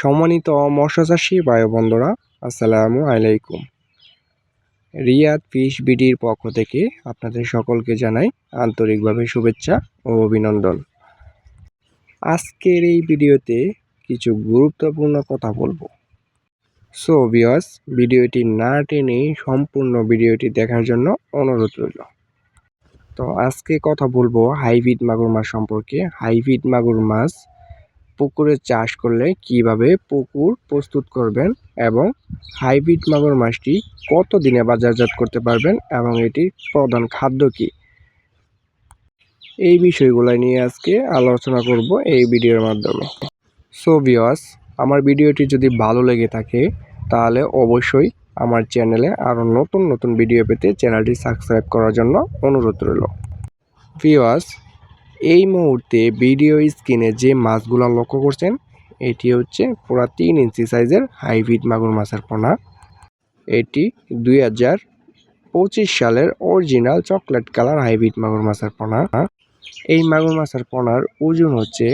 সম্মানিত মৎস্যচাষী ভাই বন্ধুরা আসসালামু আলাইকুম। রিয়াদ ফিশ বিডির পক্ষ থেকে আপনাদের সকলকে জানাই আন্তরিকভাবে শুভেচ্ছা ও অভিনন্দন। আজকের এই ভিডিওতে কিছু গুরুত্বপূর্ণ কথা বলব। সো বিয়স ভিডিওটি না টেনে সম্পূর্ণ ভিডিওটি দেখার জন্য অনুরোধ রইল। তো আজকে কথা বলব হাইব্রিড মাগুর মাছ সম্পর্কে। হাইব্রিড মাগুর মাছ পুকুরে চাষ করলে কীভাবে পুকুর প্রস্তুত করবেন এবং হাইব্রিড মাগুর মাছটি কত দিনে বাজারজাত করতে পারবেন এবং এটির প্রধান খাদ্য কি? এই বিষয়গুলো নিয়ে আজকে আলোচনা করব এই ভিডিওর মাধ্যমে। সো ভিওয়াস আমার ভিডিওটি যদি ভালো লেগে থাকে, তাহলে অবশ্যই আমার চ্যানেলে আরও নতুন নতুন ভিডিও পেতে চ্যানেলটি সাবস্ক্রাইব করার জন্য অনুরোধ রইল। ভিওয়াস এই মুহূর্তে ভিডিও স্ক্রিনে যে মাছগুলো লক্ষ্য করছেন, এটি হচ্ছে পুরো তিন ইঞ্চি সাইজের হাইব্রিড মাগুর মাছের পোনা। এটি দুই হাজার পঁচিশ সালের অরিজিনাল চকলেট কালার হাইব্রিড মাগুর মাছের পোনা। এই মাগুর মাছের পোনার ওজন হচ্ছে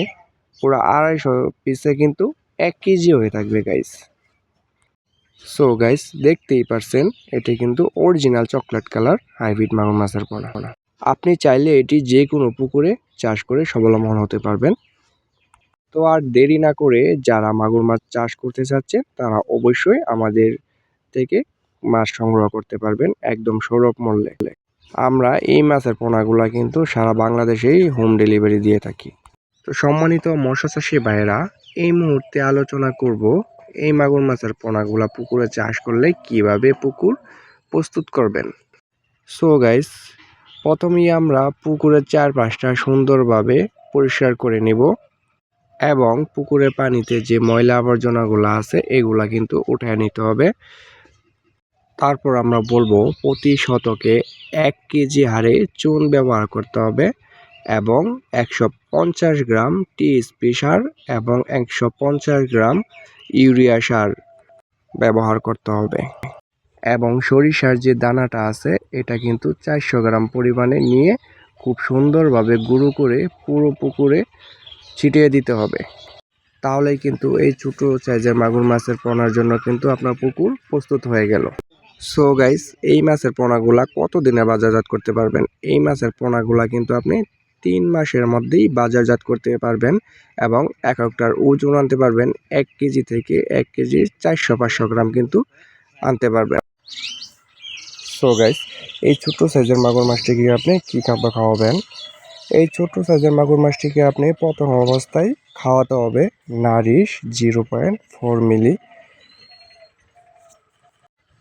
পুরো আড়াইশো পিসে কিন্তু এক কেজি হয়ে থাকবে গাইস সো গাইস দেখতেই পারছেন, এটি কিন্তু অরিজিনাল চকলেট কালার হাইব্রিড মাগুর মাছের পোনা। আপনি চাইলে এটি যে কোনো পুকুরে চাষ করে স্বাবলম্বন হতে পারবেন। তো আর দেরি না করে যারা মাগুর মাছ চাষ করতে চাচ্ছেন তারা অবশ্যই আমাদের থেকে মাছ সংগ্রহ করতে পারবেন একদম সৌরভ মূল্যে আমরা এই মাছের পোনাগুলা কিন্তু সারা বাংলাদেশেই হোম ডেলিভারি দিয়ে থাকি। তো সম্মানিত মৎস্যচাষী ভাইয়েরা, এই মুহূর্তে আলোচনা করব এই মাগুর মাছের পোনাগুলা পুকুরে চাষ করলে কীভাবে পুকুর প্রস্তুত করবেন। সো গাইস প্রথমেই আমরা পুকুরের চারপাশটা সুন্দরভাবে পরিষ্কার করে নেব এবং পুকুরের পানিতে যে ময়লা আবর্জনাগুলো আছে, এগুলা কিন্তু উঠায় নিতে হবে। তারপর আমরা বলব প্রতি শতকে এক কেজি হারে চুন ব্যবহার করতে হবে এবং একশো পঞ্চাশ গ্রাম টিএসপি সার এবং একশো পঞ্চাশ গ্রাম ইউরিয়া সার ব্যবহার করতে হবে। এবং সরিষার যে দানাটা আছে, এটা কিন্তু চারশো গ্রাম পরিমাণে নিয়ে খুব সুন্দরভাবে গুঁড়ো করে পুরো পুকুরে ছিটিয়ে দিতে হবে। তাহলে কিন্তু এই ছোটো সাইজের মাগুর মাছের পোনার জন্য কিন্তু আপনার পুকুর প্রস্তুত হয়ে গেল। সো গাইস এই মাছের পোনাগুলা কত দিনে বাজারজাত করতে পারবেন? এই মাছের পোনাগুলা কিন্তু আপনি তিন মাসের মধ্যেই বাজারজাত করতে পারবেন এবং এক একটার ওজন আনতে পারবেন। এক কেজি থেকে এক কেজি চারশো পাঁচশো গ্রাম কিন্তু আনতে পারবেন। সো গাইস এই ছোট্ট সাইজের মাগুর মাছটিকে আপনি কী খাবার খাওয়াবেন? এই ছোট্ট সাইজের মাগুর মাছটিকে আপনি প্রথম অবস্থায় খাওয়াতে হবে Nourish zero point four ml.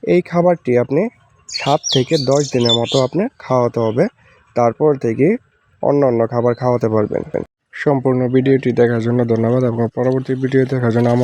এই খাবারটি আপনি সাত থেকে দশ দিনের মতো আপনি খাওয়াতে হবে, তারপর থেকে অন্য অন্য খাবার খাওয়াতে পারবেন। সম্পূর্ণ ভিডিওটি দেখার জন্য ধন্যবাদ এবং পরবর্তী ভিডিও দেখার জন্য আমন্ত্রণ